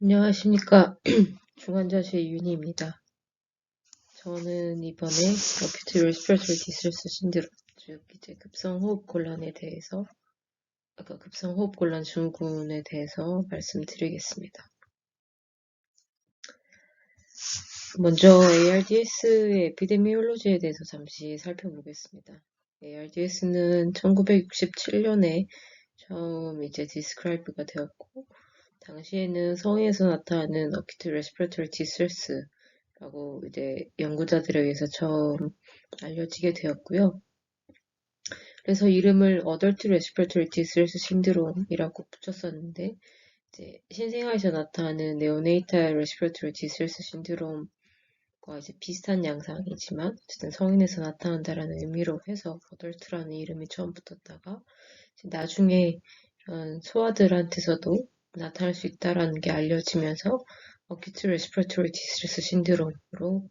안녕하십니까. 중환자실 윤희입니다. 저는 이번에 어큐트 레스피레토리 디스트레스 신드롬, 즉 이제 급성호흡 곤란에 대해서 아까 급성호흡 곤란 증후군에 대해서 말씀드리겠습니다. 먼저 ARDS의 에피데미올로지에 대해서 잠시 살펴보겠습니다. ARDS는 1967년에 처음 이제 디스크라이브가 되었고 당시에는 성에서 나타나는 어큐트 레스피레토리 디스트레스라고 이제 연구자들에 의해서 처음 알려지게 되었고요. 그래서 이름을 어덜트 레스피레토리 디스트레스 신드롬이라고 붙였었는데 이제 신생아에서 나타나는 네오네이탈 레스피레토리 디스트레스 신드롬과 이제 비슷한 양상이지만 어쨌든 성인에서 나타난다라는 의미로 해서 어덜트라는 이름이 처음 붙었다가 나중에 소아들한테서도 나타날 수 있다라는 게 알려지면서 어큐트 레스피레토리 디스트레스 신드롬으로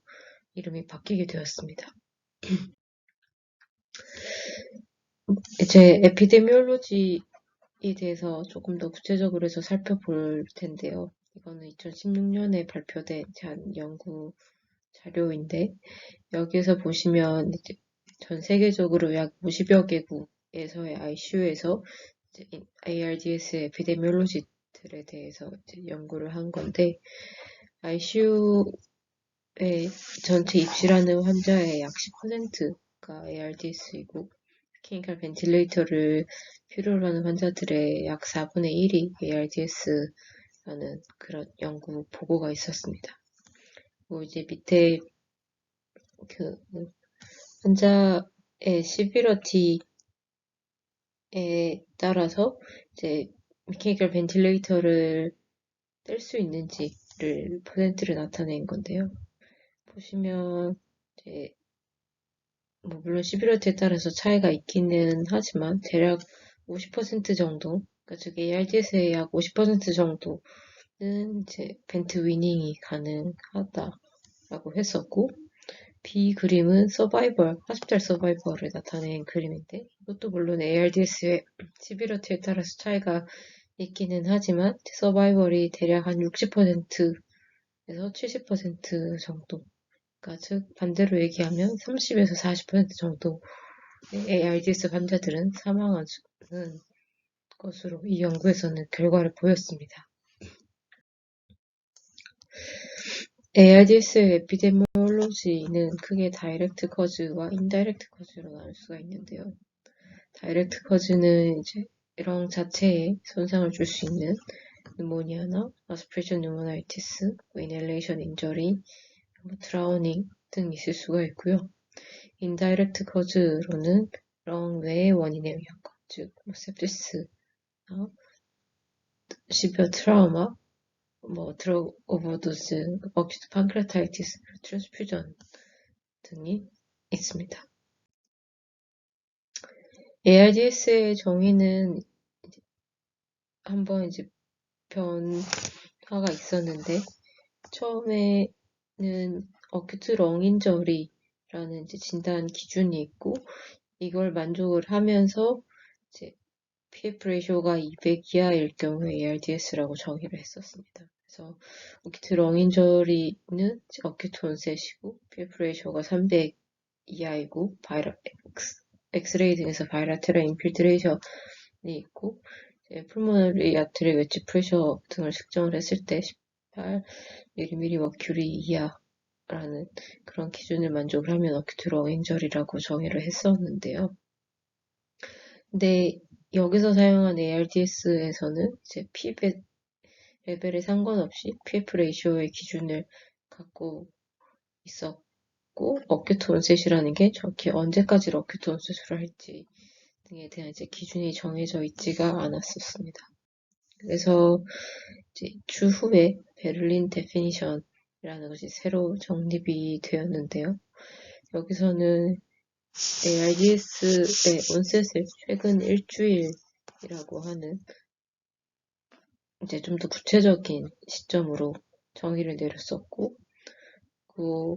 이름이 바뀌게 되었습니다. 이제 에피데미올로지에 대해서 조금 더 구체적으로 해서 살펴볼 텐데요. 이거는 2016년에 발표된 한 연구 자료인데 여기에서 보시면 전 세계적으로 약 50여 개국에서의 ICU에서 ARDS 에피데미올로지 들에 대해서 연구를 한 건데 ICU에 전체 입실하는 환자의 약 10%가 ARDS이고 케미컬 벤틸레이터를 필요로 하는 환자들의 약 4분의 1이 ARDS라는 그런 연구 보고가 있었습니다. 그리고 이제 밑에 그 환자의 시비러티에 따라서 이제 미케이컬 벤틸레이터를 뗄 수 있는지를 퍼센트를 나타낸 건데요. 보시면 이제 뭐 물론 11월트에 따라서 차이가 있기는 하지만 대략 50% 정도, 그러니까 즉 ARDS의 약 50% 정도는 이제 벤트 위닝이 가능하다라고 했었고 B 그림은 서바이벌, 40달 서바이벌을 나타낸 그림인데 이것도 물론 ARDS의 11월트에 따라서 차이가 있기는 하지만 서바이벌이 대략 한 60%에서 70% 정도 그러니까 즉 반대로 얘기하면 30에서 40% 정도의 ARDS 환자들은 사망하는 것으로 이 연구에서는 결과를 보였습니다. ARDS 에피데미올로지는 크게 다이렉트 커즈와 인다이렉트 커즈로 나눌 수가 있는데요. 다이렉트 커즈는 이제 이런 자체에 손상을 줄 수 있는 뉴모니아나 아스피레이션 뉴모나이티스, 이넬레이션 인저리, 트라우닝 등 있을 수가 있고요. 인다이렉트 커즈로는 런 외의 원인에 의한 것, 즉 뭐 septis나 시비어 트라우마, 뭐 드러그 오버도즈, 어큐트 판크레타이티스, 트랜스퓨전 등이 있습니다. ARDS의 정의는 한번 이제 변화가 있었는데 처음에는 어큐트 렁인저리라는 이제 진단 기준이 있고 이걸 만족을 하면서 이제 PF 레이쇼가 200 이하일 경우에 ARDS라고 정의를 했었습니다. 그래서 어큐트 렁인저리는 어큐트 온셋이고 PF 레이쇼가 300 이하이고 바이럴 X 엑스레이 등에서 바이라테럴 인필트레이션이 있고 풀모너리 아트리 웨지 프레셔 등을 측정을 했을 때 18mm 머큐리 이하라는 그런 기준을 만족을 하면 어큐트 러인절이라고 정의를 했었는데요. 근데 여기서 사용한 ARDS에서는 이제 P 레벨에 상관없이 PF 레이쇼의 기준을 갖고 있었고 어큐트 온셋이라는 게 정확히 언제까지 어큐트 온셋을 할지 등에 대한 이제 기준이 정해져 있지가 않았었습니다. 그래서 추후에 베를린 데피니션이라는 것이 새로 정립이 되었는데요. 여기서는 ARDS의 온셋을 최근 일주일이라고 하는 이제 좀 더 구체적인 시점으로 정의를 내렸었고, 그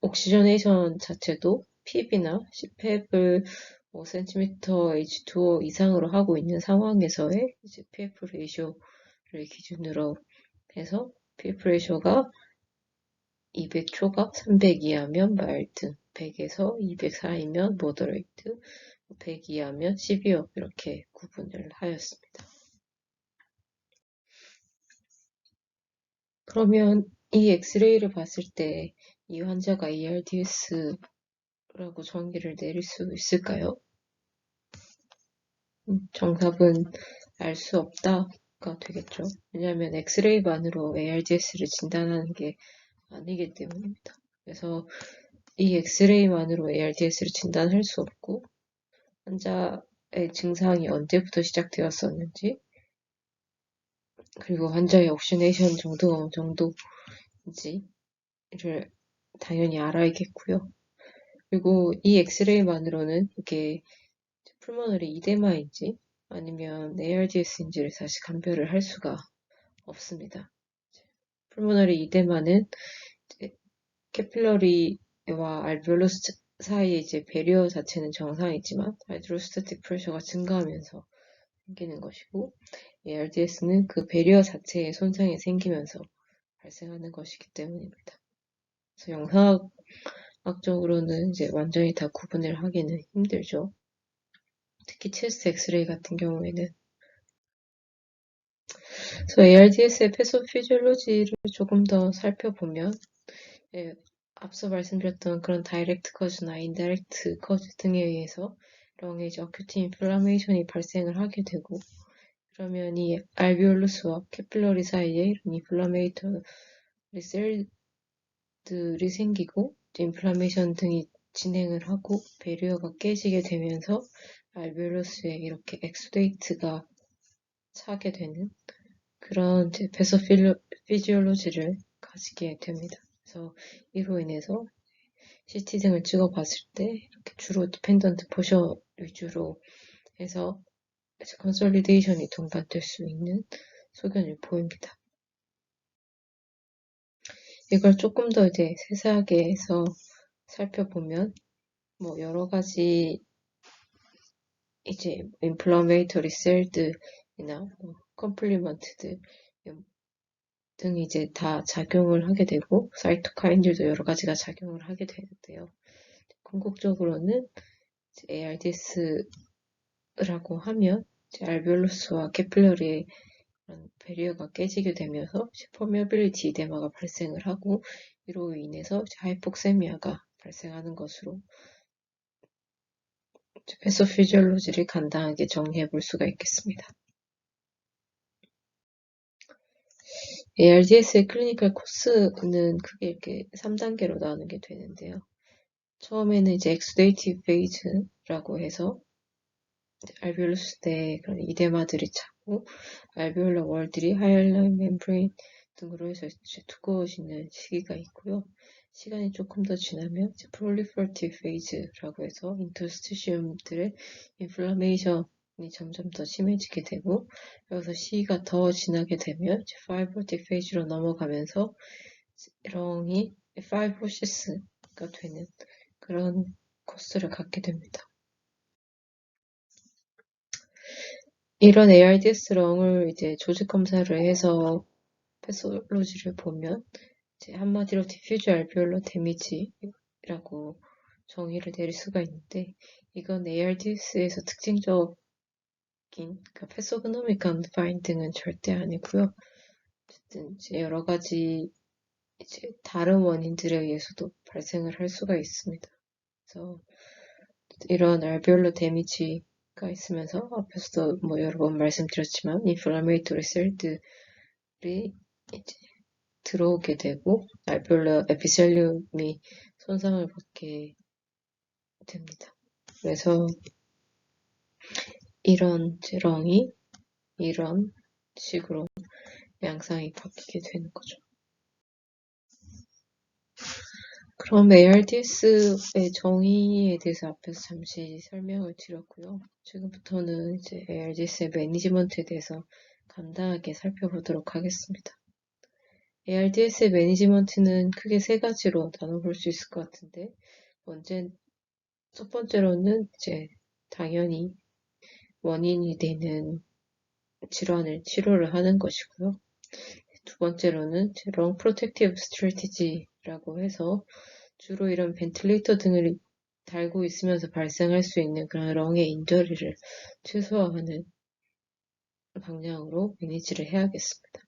옥시저네이션 자체도 PB나 CPF을 5cm H2O 이상으로 하고 있는 상황에서의 이제 PF 레이쇼를 기준으로 해서 필프레셔가 200초가 300 이하면 마일드, 100에서 200 사이면 모더레이트, 100 이하면 시비어 이렇게 구분을 하였습니다. 그러면 이 엑스레이를 봤을 때 이 환자가 ARDS 라고 정의를 내릴 수 있을까요? 음, 정답은 알 수 없다가 되겠죠. 왜냐하면 엑스레이만으로 ARDS를 진단하는 게 아니기 때문입니다. 그래서 이 엑스레이만으로 ARDS를 진단할 수 없고 환자의 증상이 언제부터 시작되었었는지 그리고 환자의 옥시네이션 정도가 어느 정도인지를 당연히 알아야겠고요. 그리고 이 엑스레이만으로는 이게 풀모널이 이데마인지 아니면 ARDS인지를 다시 감별을 할 수가 없습니다. 풀모널이 이데마는 캐필러리와 알베올로스 사이에 이제 배리어 자체는 정상이지만 하이드로스타틱 프레셔가 증가하면서 생기는 것이고 ARDS는 그 배리어 자체에 손상이 생기면서 발생하는 것이기 때문입니다. 그래서 영상 학적으로는 이제 완전히 다 구분을 하기는 힘들죠. 특히 체스트 엑스레이 같은 경우에는 그래서 ARDS의 패소피지올로지를 조금 더 살펴보면 예, 앞서 말씀드렸던 그런 다이렉트 커즈나 인다이렉트 커즈 등에 의해서 렁에 이제 어큐트 인플라메이션이 발생을 하게 되고 그러면 이 알비올루스와 캐필러리 사이에 이런 인플라메이터리 셀들이 생기고 인플라메이션 등이 진행을 하고 베리어가 깨지게 되면서 알비올루스에 이렇게 엑스데이트가 차게 되는 그런 베소피지올로지를 가지게 됩니다. 그래서 이로 인해서 CT 등을 찍어봤을 때 이렇게 주로 디펜던트 포셔 위주로 해서 컨솔리데이션이 동반될 수 있는 소견을 보입니다. 이걸 조금 더 이제 세세하게 해서 살펴보면 뭐 여러 가지 이제 셀들이나 뭐 컴플리먼트들 등이 이제 다 작용을 하게 되고 사이토카인들도 여러 가지가 작용을 하게 되는데요. 궁극적으로는 ARDS라고 하면 알베올루스와 케플러리의 배리어가 깨지게 되면서 퍼미어빌리티 이데마가 발생을 하고 이로 인해서 하이폭세미아가 발생하는 것으로 패소피지올로지를 간단하게 정리해 볼 수가 있겠습니다. ARDS의 클리니컬 코스는 크게 이렇게 3단계로 나누게 되는데요. 처음에는 이제 엑스데이티브 페이즈라고 해서 알비올루스 때 그런 이데마들이 차 고 알비올라 월들이 하이알라인 멤브레인 등으로 해서 두꺼워지는 시기가 있고요. 시간이 조금 더 지나면 프롤리퍼티브 페이즈라고 해서 인터스티시움들의 인플라메이션 이 점점 더 심해지게 되고 여기서 시기가 더 지나게 되면 파이브로틱 페이지로 넘어가면서 렁이 파이브로시스가 되는 그런 코스를 갖게 됩니다. 이런 ARDS 렁을 이제 조직 검사를 해서 패솔로지를 보면 이제 한마디로 디퓨즈 알비올로 데미지라고 정의를 내릴 수가 있는데 이건 ARDS에서 특징적 그러니까 패소그노믹한 파인딩은 절대 아니고요. 어쨌든 이제 여러 가지 이제 다른 원인들에 의해서도 발생을 할 수가 있습니다. 그래서 이런 알베올로 데미지 가 있으면서 앞에서도 뭐 여러 번 말씀드렸지만 인플라메이토리 셀들이 이제 들어오게 되고 알베올로 에피셀륨이 손상을 받게 됩니다. 그래서 이런 지렁이 이런 식으로 양상이 바뀌게 되는 거죠. 그럼 ARDS의 정의에 대해서 앞에서 잠시 설명을 드렸고요. 지금부터는 이제 ARDS의 매니지먼트에 대해서 간단하게 살펴보도록 하겠습니다. ARDS의 매니지먼트는 크게 세 가지로 나눠볼 수 있을 것 같은데, 먼저, 첫 번째로는 이제 당연히 원인이 되는 질환을 치료를 하는 것이고요. 두 번째로는 롱 프로텍티브 스트래티지 라고 해서 주로 이런 벤틸레이터 등을 달고 있으면서 발생할 수 있는 그런 렁의 인저리를 최소화하는 방향으로 매니지를 해야겠습니다.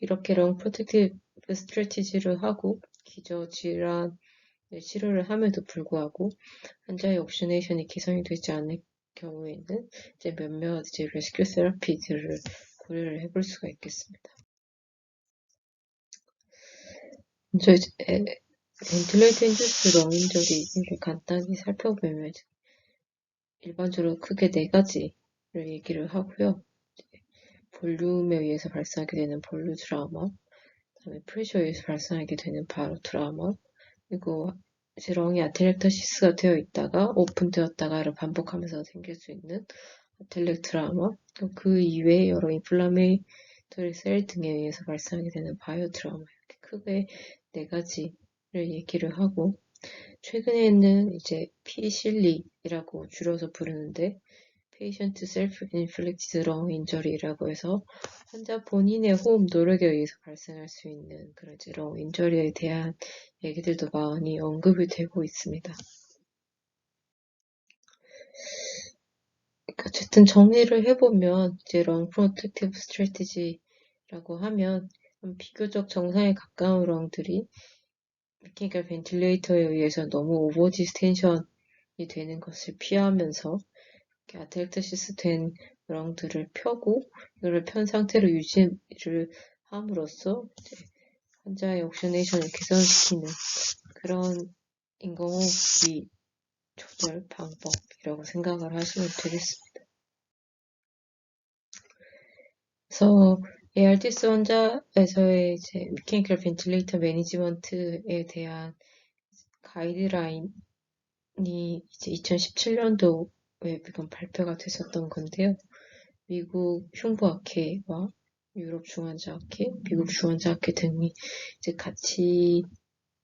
이렇게 롱 프로텍티브 스트래티지를 하고 기저 질환을 치료를 함에도 불구하고 환자의 옥시네이션이 개선이 되지 않을 경우에는 이제 몇몇 이제 레스큐 세라피들을 고려를 해볼 수가 있겠습니다. 먼저 벤틸레이터 인듀스 렁 인저리를 간단히 살펴보면 일반적으로 크게 네 가지를 얘기를 하고요. 볼륨에 의해서 발생하게 되는 볼륨 트라우마, 그다음에 프레셔에 의해서 발생하게 되는 바로 트라우마, 그리고 렁이 아텔렉타시스가 되어 있다가 오픈되었다가를 반복하면서 생길 수 있는 아텔렉 트라우마, 그 이외에 여러 인플라메이터리 셀 등에 의해서 발생하게 되는 바이오 트라우마 이렇게 크게 네 가지를 얘기를 하고 최근에는 이제 피실리라고 줄여서 부르는데 Patient Self-Inflicted Lung Injury라고 해서 환자 본인의 호흡 노력에 의해서 발생할 수 있는 그런 렁 인저리에 대한 얘기들도 많이 언급이 되고 있습니다. 어쨌든 정리를 해보면 이제 렁 프로텍티브 스트래티지라고 하면 비교적 정상에 가까운 렁들이 메케니컬 벤틸레이터에 의해서 너무 오버 디스텐션이 되는 것을 피하면서 아텔렉타시스 된 렁들을 펴고 이걸 편 상태로 유지를 함으로써 환자의 옥시네이션을 개선시키는 그런 인공호흡기 조절 방법이라고 생각을 하시면 되겠습니다. 그래서 ARDS 환자에서의 이제 미케니컬 벤틸레이터 매니지먼트에 대한 가이드라인이 이제 2017년도에 그건 발표가 됐었던 건데요. 미국 흉부학회와 유럽 중환자학회, 미국 중환자학회 등이 이제 같이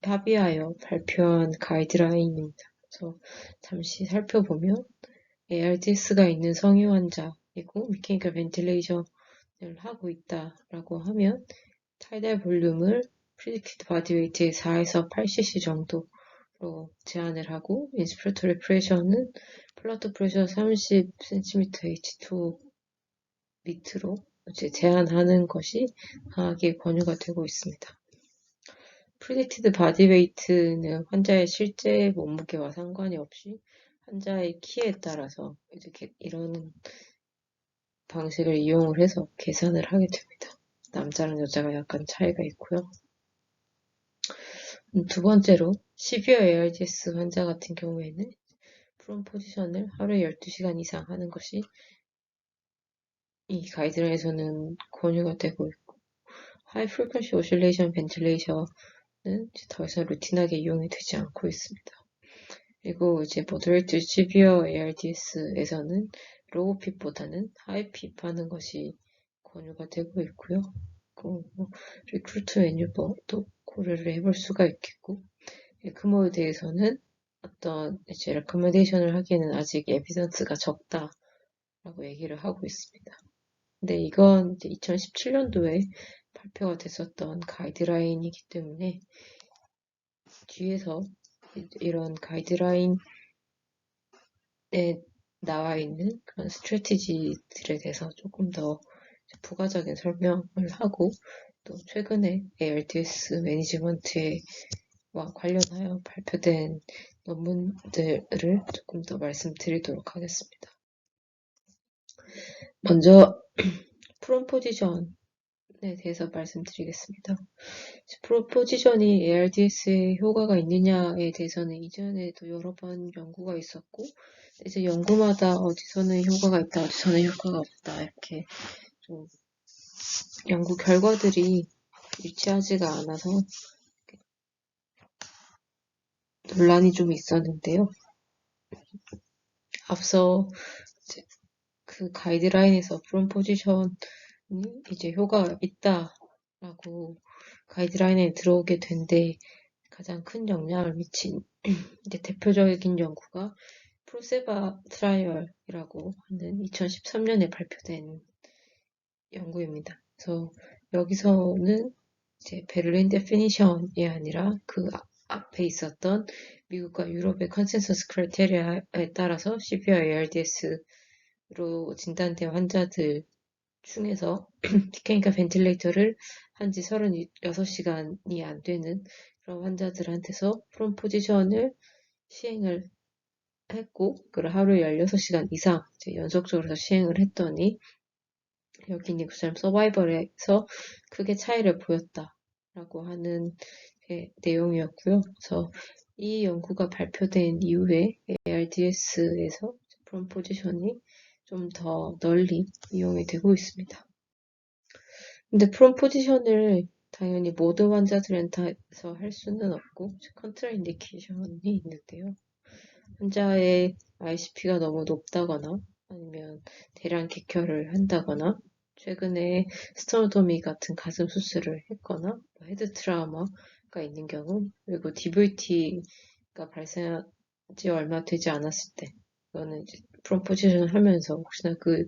합의하여 발표한 가이드라인입니다. 그래서 잠시 살펴보면 ARDS가 있는 성유 환자이고 미케니컬 벤틸레이션 을 하고 있다라고 하면 타이달 볼륨을 프리딕티드 바디 웨이트의 4에서 8cc 정도로 제한을 하고 인스피레토리 프레셔는 플라토 프레셔 30cm H2 밑으로 이제 제한하는 것이 강하게 권유가 되고 있습니다. 프리딕티드 바디 웨이트는 환자의 실제 몸무게와 상관이 없이 환자의 키에 따라서 이렇게 이런 방식을 이용을 해서 계산을 하게 됩니다. 남자랑 여자가 약간 차이가 있고요. 두 번째로 시비어 ARDS 환자 같은 경우에는 프롬 포지션을 하루에 12시간 이상 하는 것이 이 가이드라인에서는 권유가 되고 있고 하이 프리퀀시 오실레이션 벤틸레이션은 더 이상 루틴하게 이용이 되지 않고 있습니다. 그리고 이제 moderate severe ARDS에서는 로우 핍보다는 하이 핍 하는 것이 권유가 되고 있고요. 그 리크루트 매뉴버도 고려를 해볼 수가 있겠고 에크모에 대해서는 어떤 이제 레커멘데이션을 하기에는 아직 에비던스가 적다라고 얘기를 하고 있습니다. 근데 이건 2017년도에 발표가 됐었던 가이드라인이기 때문에 뒤에서 이런 가이드라인에 나와 있는 그런 스트래티지들에 대해서 조금 더 부가적인 설명을 하고 또 최근에 ARDS 매니지먼트와 관련하여 발표된 논문들을 조금 더 말씀드리도록 하겠습니다. 먼저 프롬 포지션 에 대해서 말씀드리겠습니다. 프롬포지션이 ARDS에 효과가 있느냐에 대해서는 이전에도 여러 번 연구가 있었고 이제 연구마다 어디서는 효과가 있다, 어디서는 효과가 없다 이렇게 좀 연구 결과들이 일치하지가 않아서 논란이 좀 있었는데요. 앞서 그 가이드라인에서 프롬 포지션 이 이제 효과가 있다라고 가이드라인에 들어오게 된데 가장 큰 영향을 미친 이제 대표적인 연구가 프로세바 트라이얼이라고 하는 2013년에 발표된 연구입니다. 그래서 여기서는 이제 베를린 데피니션이 아니라 그 아- 앞에 있었던 미국과 유럽의 컨센서스 크라이테리아에 따라서 CPR ARDS로 진단된 환자들 중에서 티케니까 벤틸레이터를 한 지 36시간이 안 되는 그런 환자들한테서 프롬 포지션을 시행을 했고, 그걸 하루에 16시간 이상 연속적으로 시행을 했더니, 여기 있는 그 사람 서바이벌에서 크게 차이를 보였다라고 하는 게 내용이었고요. 그래서 이 연구가 발표된 이후에 ARDS에서 프롬 포지션이 좀 더 널리 이용이 되고 있습니다. 근데 프롬 포지션을 당연히 모든 환자들한테서 할 수는 없고 컨트라 인디케이션이 있는데요. 환자의 ICP가 너무 높다거나 아니면 대량 객혈을 한다거나 최근에 스토노토미 같은 가슴 수술을 했거나 뭐 헤드 트라우마가 있는 경우 그리고 DVT가 발생한 지 얼마 되지 않았을 때 이거는 이제 프롬 포지션을 하면서 혹시나 그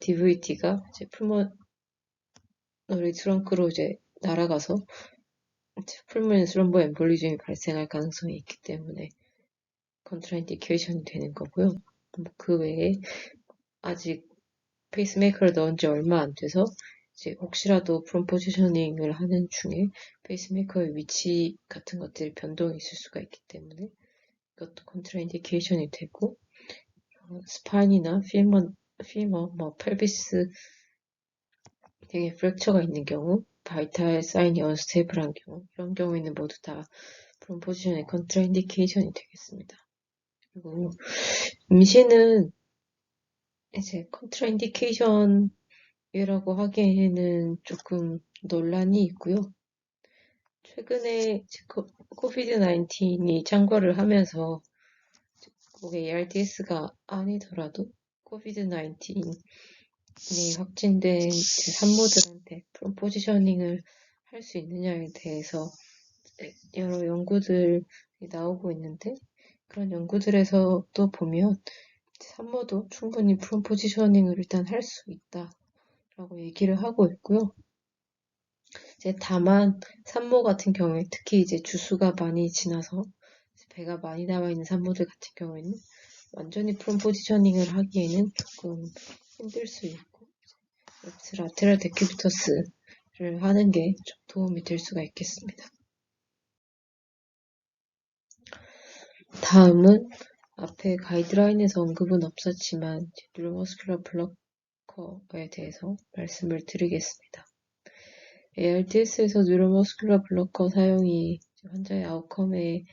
DVT가 이제 우리 트렁크로 이제 날아가서 풀문 스럼보 엠볼리즘이 발생할 가능성이 있기 때문에 컨트라인디케이션이 되는 거고요. 뭐그 외에 아직 페이스메이커를 넣은 지 얼마 안 돼서 이제 혹시라도 프롬 포지셔닝을 하는 중에 페이스메이커의 위치 같은 것들이 변동이 있을 수가 있기 때문에 이것도 컨트라인디케이션이 되고 어, 스파인이나 피머, 피머, 뭐 펠비스 등의 프랙처가 있는 경우, 바이탈 사인이 언스테이블한 경우, 이런 경우에는 모두 다 프롬 포지션의 컨트라인디케이션이 되겠습니다. 그리고 임신은 이제 컨트라인디케이션이라고 하기에는 조금 논란이 있고요. 최근에 코비드 19이 창궐을 하면서 꼭 ARDS가 아니더라도 코비드 19이 확진된 산모들한테 프롬 포지셔닝을 할 수 있느냐에 대해서 여러 연구들이 나오고 있는데 그런 연구들에서 또 보면 산모도 충분히 프롬 포지셔닝을 일단 할 수 있다라고 얘기를 하고 있고요. 이제 다만 산모 같은 경우에 특히 이제 주수가 많이 지나서 배가 많이 나와 있는 산모들 같은 경우에는 완전히 프롬 포지셔닝을 하기에는 조금 힘들 수 있고 랩스 라테랄 데큐비터스를 하는 게 좀 도움이 될 수가 있겠습니다. 다음은 앞에 가이드라인에서 언급은 없었지만 뉴로머스큘러 블러커에 대해서 말씀을 드리겠습니다. ARDS에서 뉴로머스큘러 블러커 사용이 환자의 아웃컴에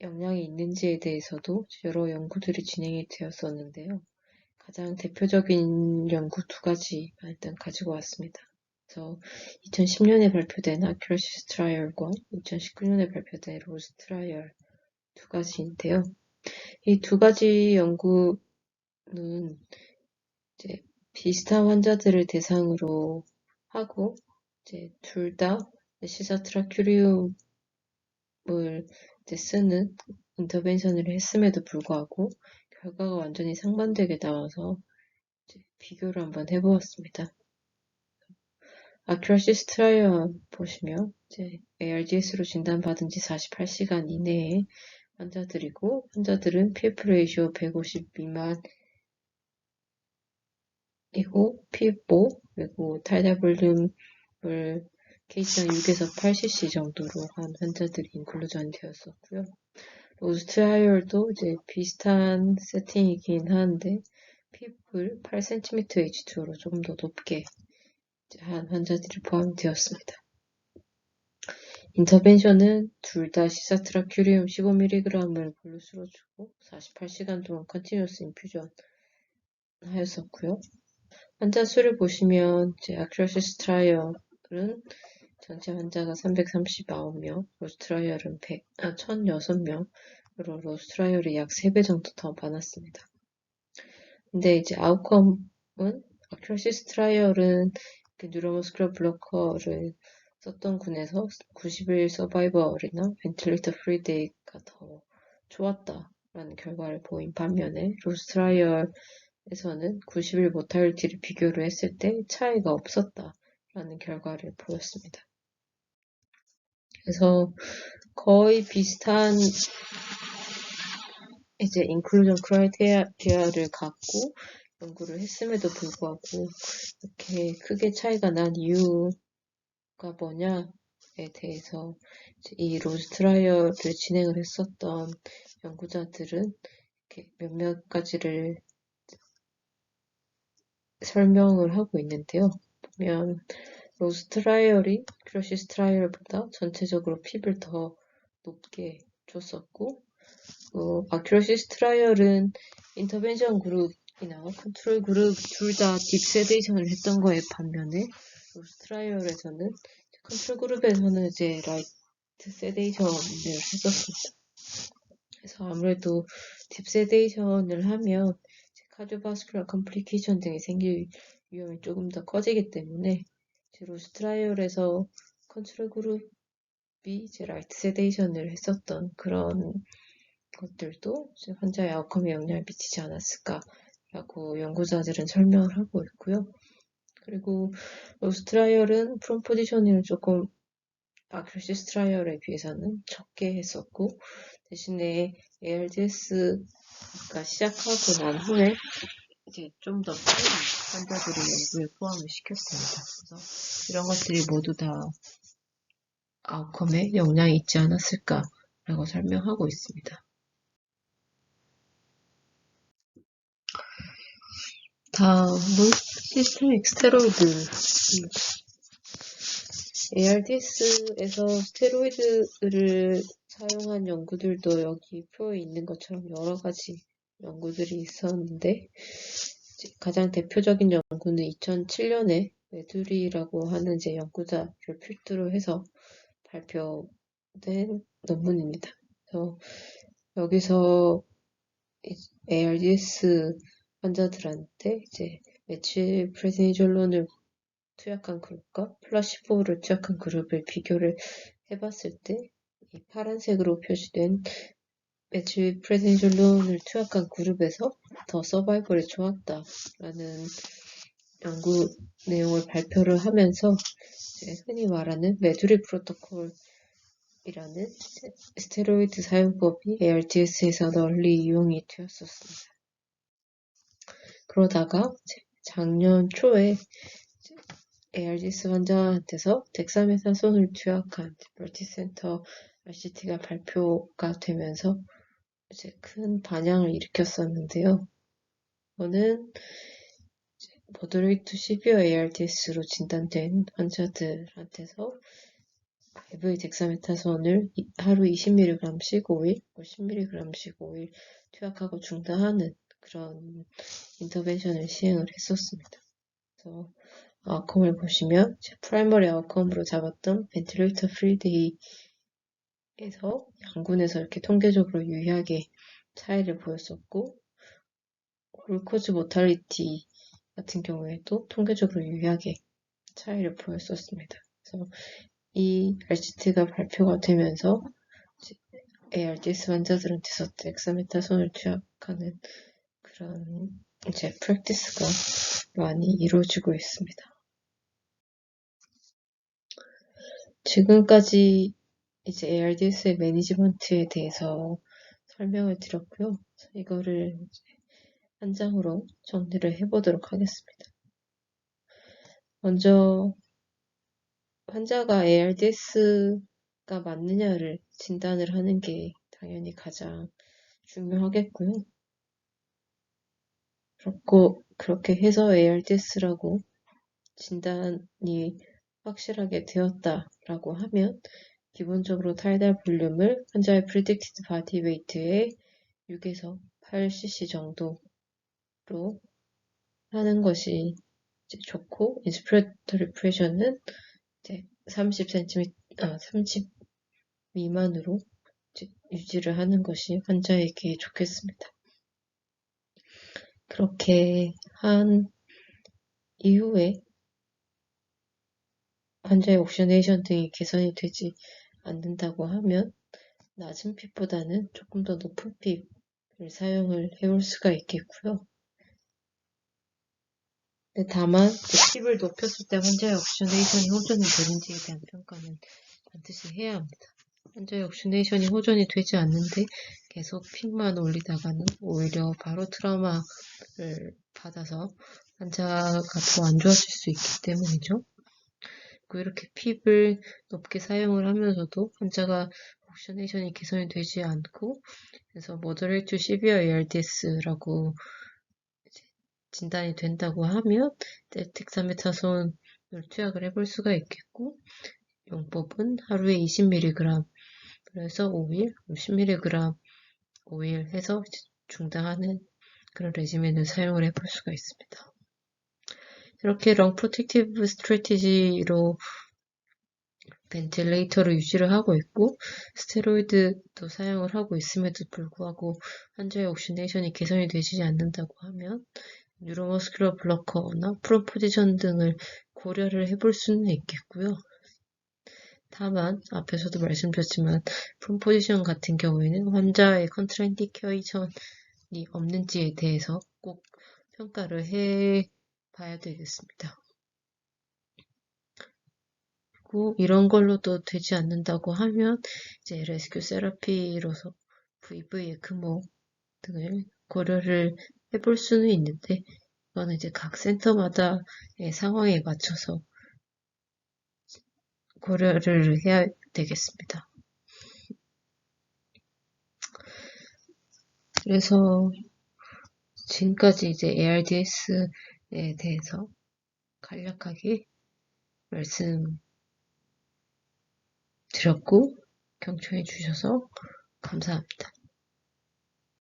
영향이 있는지에 대해서도 여러 연구들이 진행이 되었었는데요. 가장 대표적인 연구 두 가지 일단 가지고 왔습니다. 그래서 2010년에 발표된 아큐러시스 트라이얼과 2019년에 발표된 로즈 트라이얼 두 가지인데요. 이 두 가지 연구는 이제 비슷한 환자들을 대상으로 하고 이제 둘 다 시사 트라큐리움을 쓰는 인터벤션을 했음에도 불구하고 결과가 완전히 상반되게 나와서 이제 비교를 한번 해보았습니다. 아큐러시스 트라이얼 보시면 이제 ARDS로 진단받은 지 48시간 이내에 환자들이고 환자들은 PF 레이시오 150 미만이고 P5 그리고 탈달 볼륨을 케이스당 6에서 8cc 정도로 한 환자들이 인클루전 되었었고요. 로즈 트라이얼도 이제 비슷한 세팅이긴 한데 핍을 8cm H2로 조금 더 높게 한 환자들이 포함되었습니다. 인터벤션은 둘 다 시사트라 큐리움 15mg을 볼루스로 주고 48시간 동안 컨티뉴어스 인퓨전 하였었고요. 환자 수를 보시면 이제 아크로시스 트라이얼은 전체 환자가 339명, 로스트라이얼은 100, 아, 1006명으로 로스트라이얼이 약 3배 정도 더 많았습니다. 근데 이제 아웃컴은 아크로시스 트라이얼은 그 뉴로머스크러 블로커를 썼던 군에서 90일 서바이벌이나 벤틸레이터 프리데이가 더 좋았다라는 결과를 보인 반면에 로스트라이얼은 에서는 90일 모탈리티를 비교를 했을 때 차이가 없었다라는 결과를 보였습니다. 그래서 거의 비슷한 이제 인클루전 크라이테리아를 갖고 연구를 했음에도 불구하고 이렇게 크게 차이가 난 이유가 뭐냐에 대해서 이 로즈 트라이얼을 진행을 했었던 연구자들은 이렇게 몇몇 가지를 설명을 하고 있는데요. 보면 로즈 트라이얼이 크러시스 트라이얼보다 전체적으로 핍을 더 높게 줬었고 어, 아큐러시스 트라이얼은 인터벤션 그룹이나 컨트롤 그룹 둘 다 딥세데이션을 했던 거에 반면에 로스 트라이얼에서는 컨트롤 그룹에서는 이제 라이트 세데이션을 했었습니다. 그래서 아무래도 딥세데이션을 하면 카디오바스큘라 컴플리케이션 등이 생길 위험이 조금 더 커지기 때문에 로 스 트라이얼에서 컨트롤 그룹이 이제 라이트 세데이션을 했었던 그런 것들도 환자의 아웃컴에 영향을 미치지 않았을까라고 연구자들은 설명을 하고 있고요. 그리고 로스트라이얼은 프롬 포지셔닝을 조금 아크리시스 트라이얼에 비해서는 적게 했었고 대신에 ARDS가 시작하고 난 후에 이제 좀 더 빨리 환자들을 연구에 포함을 시켰습니다. 그래서 이런 것들이 모두 다 아웃컴에 영향이 있지 않았을까라고 설명하고 있습니다. 다음은 시스테믹 스테로이드 ARDS에서 스테로이드를 사용한 연구들도 여기 표에 있는 것처럼 여러 가지 연구들이 있었는데 가장 대표적인 연구는 2007년에 메두리라고 하는 이제 연구자를 필두로 해서 발표된 논문입니다. 그래서 여기서 ARDS 환자들한테 이제 메칠 프레니졸론을 투약한 그룹과 플라시보를 투약한 그룹을 비교를 해봤을 때 이 파란색으로 표시된 메칠 프레니졸론을 투약한 그룹에서 더 서바이벌이 좋았다 라는 연구 내용을 발표를 하면서 흔히 말하는 메두리 프로토콜이라는 스테로이드 사용법이 ARDS에서 널리 이용이 되었었습니다. 그러다가 작년 초에 ARDS 환자한테서 덱사메타손을 투약한 멀티센터 RCT가 발표가 되면서 이제 큰 반향을 일으켰었는데요. 저는 모더레이트 시비어 ARDS로 진단된 환자들한테서 IV 덱사메타손을 하루 20mg씩 5일, 10mg씩 5일 투약하고 중단하는 그런 인터벤션을 시행을 했었습니다. 그래서 아웃컴을 보시면 프라이머리 아웃컴으로 잡았던 벤틸레이터 프리데이 에서 양군에서 이렇게 통계적으로 유의하게 차이를 보였었고 글루코즈 모탈리티 같은 경우에도 통계적으로 유의하게 차이를 보였었습니다. 그래서 이 RCT가 발표가 되면서 ARDS 환자들한테서 덱사메타손을 투약하는 그런 이제 프랙티스가 많이 이루어지고 있습니다. 지금까지 이제 ARDS의 매니지먼트에 대해서 설명을 드렸고요. 이거를 한 장으로 정리를 해보도록 하겠습니다. 먼저 환자가 ARDS가 맞느냐를 진단을 하는 게 당연히 가장 중요하겠고요. 그렇고 그렇게 해서 ARDS라고 진단이 확실하게 되었다라고 하면 기본적으로 탈달 볼륨을 환자의 predicted body weight의 6에서 8cc 정도로 하는 것이 좋고 inspiratory pressure는 이제 30cm, 아, 30 미만으로 유지를 하는 것이 환자에게 좋겠습니다. 그렇게 한 이후에 환자의 옥시네이션 등이 개선이 되지 않는다고 하면 낮은 핍보다는 조금 더 높은 핍을 사용을 해볼 수가 있겠고요. 근데 다만 팁을 높였을 때 환자의 옥시네이션이 호전이 되는지에 대한 평가는 반드시 해야 합니다. 환자의 옥시네이션이 호전이 되지 않는데 계속 픽만 올리다가는 오히려 바로 트라우마를 받아서 환자가 더 안 좋아질 수 있기 때문이죠. 그리고 이렇게 핍을 높게 사용을 하면서도 환자가 옥시네이션이 개선이 되지 않고 그래서 moderate severe ARDS라고 진단이 된다고 하면 덱사메타손을 투약을 해볼 수가 있겠고 용법은 하루에 20mg 그래서 5일, 50mg 5일 해서 중단하는 그런 레지멘을 사용을 해볼 수가 있습니다. 이렇게 long protective strategy로 벤틸레이터를 유지를 하고 있고 스테로이드도 사용을 하고 있음에도 불구하고 환자의 옥시네이션이 개선이 되지 않는다고 하면 뉴로머스큘러 블러커나 프로포지션 등을 고려를 해볼 수는 있겠고요. 다만 앞에서도 말씀드렸지만 프로포지션 같은 경우에는 환자의 컨트라인디케이션이 없는지에 대해서 꼭 평가를 해 봐야 되겠습니다. 그리고 이런 걸로도 되지 않는다고 하면 이제 레스큐 세라피로서 VV 에크모 등을 고려를 해볼 수는 있는데 이거는 이제 각 센터마다의 상황에 맞춰서 고려를 해야 되겠습니다. 그래서 지금까지 이제 ARDS 에 대해서 간략하게 말씀드렸고 경청해 주셔서 감사합니다.